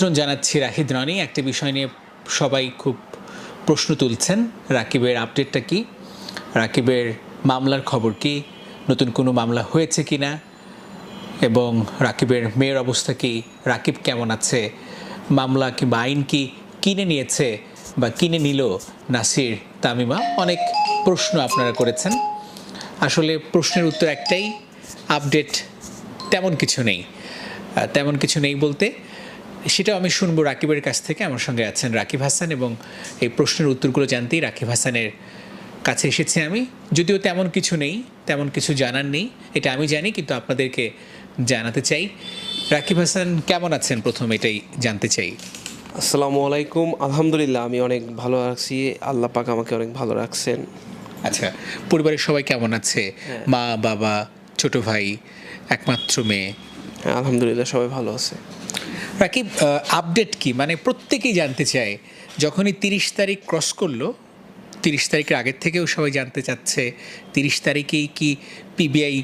আমন্ত্রণ জানাচ্ছি রাহিদ রানি। একটা বিষয় নিয়ে সবাই খুব প্রশ্ন তুলছেন। রাকিবের আপডেটটা কি? রাকিবের মামলার খবর কি? নতুন কোনো মামলা হয়েছে কি না এবং রাকিবের মেয়ের অবস্থা কি? রাকিব কেমন আছে? মামলা কিংবা আইন কি কিনে নিয়েছে বা কিনে নিল নাসির তামিমা? অনেক প্রশ্ন আপনারা করেছেন। আসলে প্রশ্নের উত্তর একটাই, আপডেট তেমন কিছু নেই। তেমন কিছু নেই বলতে। সেটাও আমি শুনব রাকিবের কাছ থেকে। আমার সঙ্গে আছেন রাকিব হাসান এবং এই প্রশ্নের উত্তরগুলো জানতেই রাকিব হাসানের কাছে এসেছি আমি। যদিও তেমন কিছু নেই তেমন কিছু জানার নেই এটা আমি জানি কিন্তু আপনাদেরকে জানাতে চাই। রাকিব হাসান কেমন আছেন? প্রথম এটাই জানতে চাই। আসসালামু আলাইকুম। আলহামদুলিল্লাহ আমি অনেক ভালো আছি। আল্লাহ পাক আমাকে অনেক ভালো রাখছেন। আচ্ছা পরিবারের সবাই কেমন আছে? মা বাবা ছোট ভাই একমাত্র মেয়ে? হ্যাঁ আলহামদুলিল্লাহ সবাই ভালো আছে। রাকিব আপডেট কি? মানে প্রত্যেকেই জানতে চায়। যখনই তিরিশ তারিখ ক্রস করল তিরিশ তারিখের আগের থেকেও সবাই জানতে চাচ্ছে তিরিশ তারিখেই কি পিবিআই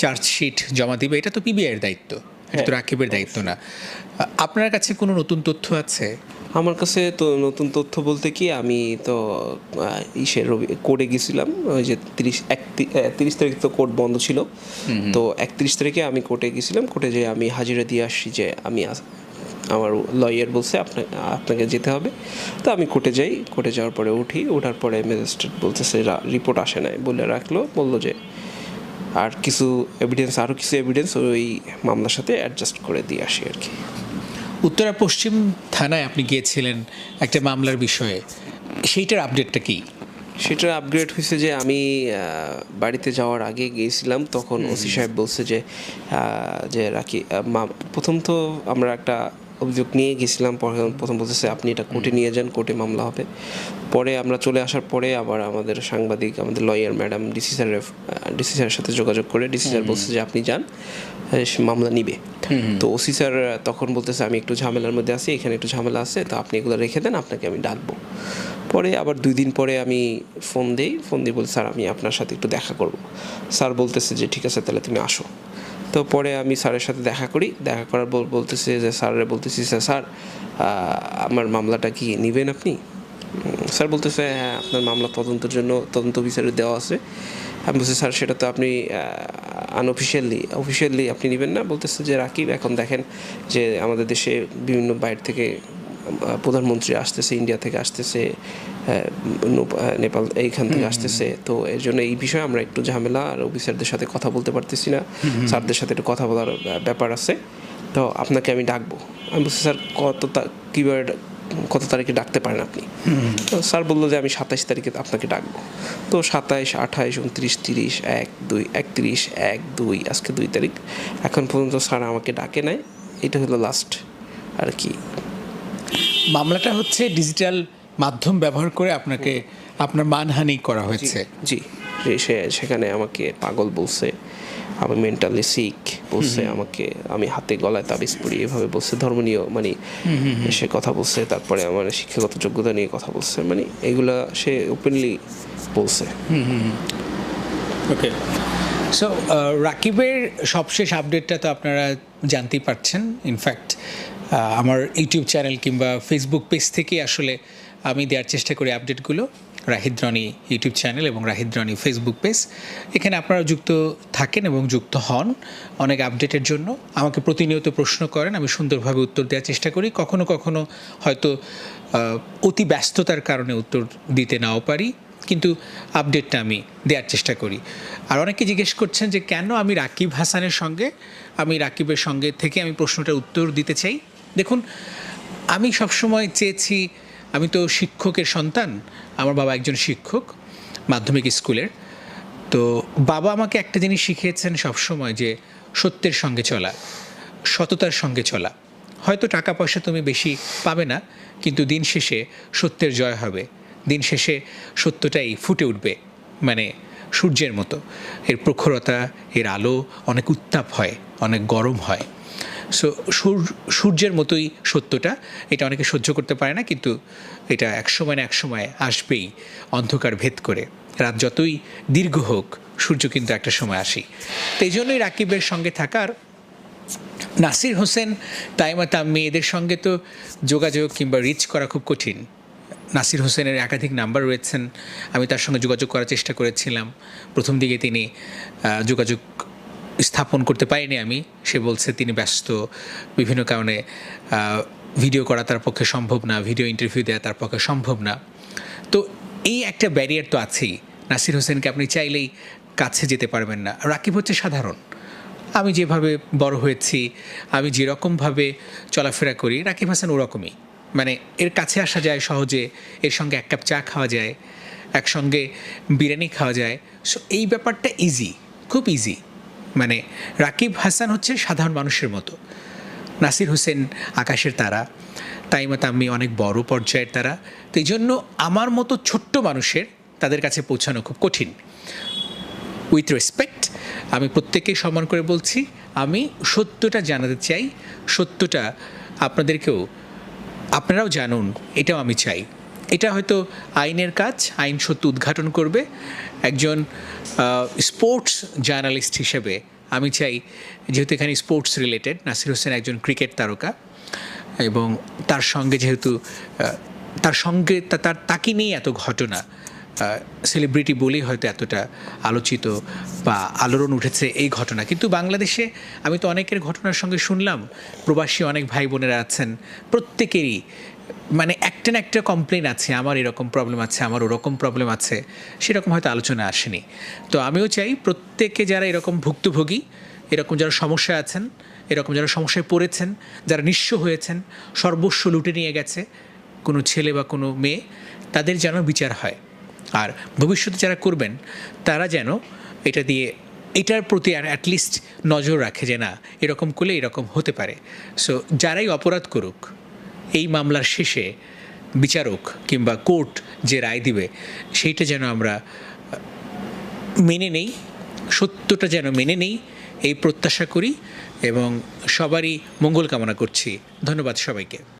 চার্জশিট জমা দিবে? এটা তো পিবিআইয়ের দায়িত্ব। এটা তো রাকিবের দায়িত্ব না। আপনার কাছে কোনো নতুন তথ্য আছে? আমার কাছে তো নতুন তথ্য বলতে কি আমি তো ইসের রবি কোর্টে গেছিলাম ওই যে তিরিশ এক তিরিশ তারিখ তো কোর্ট বন্ধ ছিল। তো একত্রিশ তারিখে আমি কোর্টে গেছিলাম কোর্টে যে আমি হাজিরা দিয়ে আসছি যে আমি আমার লয়ার বলছে আপনাকে আপনাকে যেতে হবে। তো আমি কোর্টে যাই কোর্টে যাওয়ার পরে উঠি ওঠার পরে ম্যাজিস্ট্রেট বলতেছে রিপোর্ট আসে নাই। বলে রাখল বলল যে আর কিছু এভিডেন্স আরও কিছু এভিডেন্স ওই মামলার সাথে অ্যাডজাস্ট করে দিয়ে আসি আর কি। উত্তরা পশ্চিম থানায় আপনি গিয়েছিলেন একটা মামলার বিষয়ে। সেইটার আপডেটটা কি? সেটা আপগ্রেড হয়েছে যে আমি বাড়িতে যাওয়ার আগে গিয়েছিলাম তখন ওসি সাহেব বলছে যে যে রাখি প্রথম তো আমরা একটা অভিযোগ নিয়ে গেছিলাম প্রথম বলতেছে আপনি এটা কোর্টে নিয়ে যান কোর্টে মামলা হবে। পরে আমরা চলে আসার পরে আবার আমাদের সাংবাদিক আমাদের লয়ার ম্যাডাম ডিসি স্যারের ডিসি স্যারের সাথে যোগাযোগ করে ডিসি স্যার বলছে যে আপনি যান মামলা নিবে। তো ওসি স্যার তখন বলতেছে আমি একটু ঝামেলার মধ্যে আছি এখানে একটু ঝামেলা আছে তো আপনি এগুলো রেখে দেন আপনাকে আমি ডাকবো। পরে আবার দুই দিন পরে আমি ফোন দিই ফোন দিয়ে বলি স্যার আমি আপনার সাথে একটু দেখা করব। স্যার বলতেছে যে ঠিক আছে তাহলে তুমি আসো। তো পরে আমি স্যারের সাথে দেখা করি। দেখা করার বল বলতেছে যে, স্যারের বলতেছি, স্যার স্যার আমার মামলাটা কি নেবেন আপনি? স্যার বলতেছে হ্যাঁ আপনার মামলা তদন্তের জন্য তদন্ত বিচারে দেওয়া আছে। আমি বলছি, স্যার, সেটা তো আপনি আনঅফিসিয়ালি অফিসিয়ালি আপনি নেবেন না। বলতেছে যে, রাকিব, এখন দেখেন যে, আমাদের দেশে বিভিন্ন বাইরে থেকে প্রধানমন্ত্রী আসতেছে ইন্ডিয়া থেকে আসতেছে নেপাল এইখান থেকে আসতেছে। তো এর জন্য এই বিষয়ে আমরা একটু ঝামেলা আর অফিসারদের সাথে কথা বলতে পারতেছি না। স্যারদের সাথে একটু কথা বলার ব্যাপার আছে। তো আপনাকে আমি ডাকবো। আমি বলছি স্যার কত কীভাবে কত তারিখে ডাকতে পারেন আপনি? তো স্যার বলল যে আমি সাতাইশ তারিখে আপনাকে ডাকবো। তো সাতাইশ আঠাইশ উনত্রিশ তিরিশ এক দুই একত্রিশ এক দুই আজকে দুই তারিখ। এখন পর্যন্ত স্যার আমাকে ডাকে নাই। এটা হলো লাস্ট আর কি। মামলাটা হচ্ছে ডিজিটাল মাধ্যম ব্যবহার করে আপনাকে আপনার মানহানি করা হয়েছে। জি সে সেখানে আমাকে পাগল বলছে আমি মেন্টালি সিক বলছে আমাকে আমি হাতে গলায় তাবিজ পড়ি এভাবে বলছে ধর্মনীয় মানে সে কথা বলছে তারপরে আমার শিক্ষাগত যোগ্যতা নিয়ে কথা বলছে মানে এগুলা সে ওপেনলি বলছে। ওকে সো রাকিবের সবশেষ আপডেটটা তো আপনারা জানতেই পারছেন। ইনফ্যাক্ট আমার ইউটিউব চ্যানেল কিংবা ফেসবুক পেজ থেকে আসলে আমি দেওয়ার চেষ্টা করি আপডেটগুলো রাহিদ রনি ইউটিউব চ্যানেল এবং রাহিদ রনি ফেসবুক পেজ এখানে আপনারা যুক্ত থাকেন এবং যুক্ত হন অনেক আপডেটের জন্য। আমাকে প্রতিনিয়ত প্রশ্ন করেন, আমি সুন্দরভাবে উত্তর দেওয়ার চেষ্টা করি। কখনো কখনো হয়তো অতি ব্যস্ততার কারণে উত্তর দিতে নাও পারি, কিন্তু আপডেটটা আমি দেওয়ার চেষ্টা করি। আর অনেকে জিজ্ঞেস করছেন যে কেন আমি রাকিব হাসানের সঙ্গে, আমি রাকিবের সঙ্গে থেকে আমি প্রশ্নটার উত্তর দিতে চাই? দেখুন, আমি সবসময় চেয়েছি, আমি তো শিক্ষকের সন্তান, আমার বাবা একজন শিক্ষক মাধ্যমিক স্কুলের। তো বাবা আমাকে একটা জিনিস শিখিয়েছেন সবসময় যে সত্যের সঙ্গে চলা, সততার সঙ্গে চলা। হয়তো টাকা পয়সা তুমি বেশি পাবে না, কিন্তু দিন শেষে সত্যের জয় হবে। দিন শেষে সত্যটাই ফুটে উঠবে মানে সূর্যের মতো। এর প্রখরতা, এর আলো অনেক উত্তাপ হয়, অনেক গরম হয়। সো সূর্যের মতোই সত্যটা, এটা অনেকে সহ্য করতে পারে না, কিন্তু এটা এক সময় না এক সময় আসবেই অন্ধকার ভেদ করে। রাত যতই দীর্ঘ হোক, সূর্য কিন্তু একটা সময় আসি। তো এই জন্যই রাকিবের সঙ্গে থাকার নাসির হোসেন, তাইমা তাম্মি, এদের সঙ্গে তো যোগাযোগ কিংবা রিচ করা খুব কঠিন। নাসির হোসেনের একাধিক নাম্বার রয়েছেন, আমি তার সঙ্গে যোগাযোগ করার চেষ্টা করেছিলাম। প্রথম দিকে তিনি যোগাযোগ স্থাপন করতে পারিনি আমি। সে বলছে, তিনি ব্যস্ত। বিভিন্ন কারণে ভিডিও করা তার পক্ষে সম্ভব না ভিডিও ইন্টারভিউ দেওয়া তার পক্ষে সম্ভব না। তো এই একটা ব্যারিয়ার তো আছেই। নাসির হোসেনকে আপনি চাইলেই কাছে যেতে পারবেন না। রাকিব হচ্ছে সাধারণ। আমি যেভাবে বড় হয়েছি, আমি যেরকমভাবে চলাফেরা করি, রাকিব হাসান ওরকমই। মানে এর কাছে আসা যায় সহজে, এর সঙ্গে এক কাপ চা খাওয়া যায়, একসঙ্গে বিরিয়ানি খাওয়া যায়। সো এই ব্যাপারটা ইজি খুব ইজি মানে রাকিব হাসান হচ্ছে সাধারণ মানুষের মতো। নাসির হোসেন আকাশের তারা তাইমা তাম্মি অনেক বড় পর্যায়ের তারা। তো এই জন্য আমার মতো ছোট্ট মানুষের তাদের কাছে পৌঁছানো খুব কঠিন। উইথ রেসপেক্ট, আমি প্রত্যেককেই সম্মান করে বলছি, আমি সত্যটা জানাতে চাই, সত্যটা আপনাদেরকেও, আপনারাও জানুন, এটাও আমি চাই। এটা হয়তো আইনের কাজ, আইন সত্য উদ্ঘাটন করবে। একজন স্পোর্টস জার্নালিস্ট হিসেবে আমি চাই, যেহেতু এখানে স্পোর্টস রিলেটেড নাসির হোসেন একজন ক্রিকেট তারকা এবং তার সঙ্গে যেহেতু তার সঙ্গে তার, তাকে নিয়ে এত ঘটনা। সেলিব্রিটি বলেই হয়তো এতটা আলোচিত বা আলোড়ন উঠেছে এই ঘটনা। কিন্তু বাংলাদেশে আমি তো অনেকের ঘটনার সঙ্গে শুনলাম, প্রবাসী অনেক ভাই বোনেরা আছেন, প্রত্যেকেরই মানে একটা না একটা কমপ্লেন আছে, আমার এরকম প্রবলেম আছে, আমার ওরকম প্রবলেম আছে, সেরকম হয়তো আলোচনা আসেনি। তো আমিও চাই প্রত্যেকে যারা এরকম ভুক্তভোগী, এরকম যারা সমস্যায় আছেন, এরকম যারা সমস্যায় পড়েছেন, যারা নিঃস্ব হয়েছেন, সর্বস্ব লুটে নিয়ে গেছে, কোনো ছেলে বা কোনো মেয়ে, তাদের যেন বিচার হয়। আর ভবিষ্যতে যারা করবেন, তারা যেন এটা দিয়ে, এটার প্রতি আর অ্যাটলিস্ট নজর রাখে যে না, এরকম করলে এরকম হতে পারে। সো যারাই অপরাধ করুক, এই মামলার শেষে বিচারক কিংবা কোর্ট যে রায় দিবে, সেইটা যেন আমরা মেনে নেই, সত্যটা যেন মেনে নেই, এই প্রত্যাশা করি এবং সবারই মঙ্গল কামনা করছি। ধন্যবাদ সবাইকে।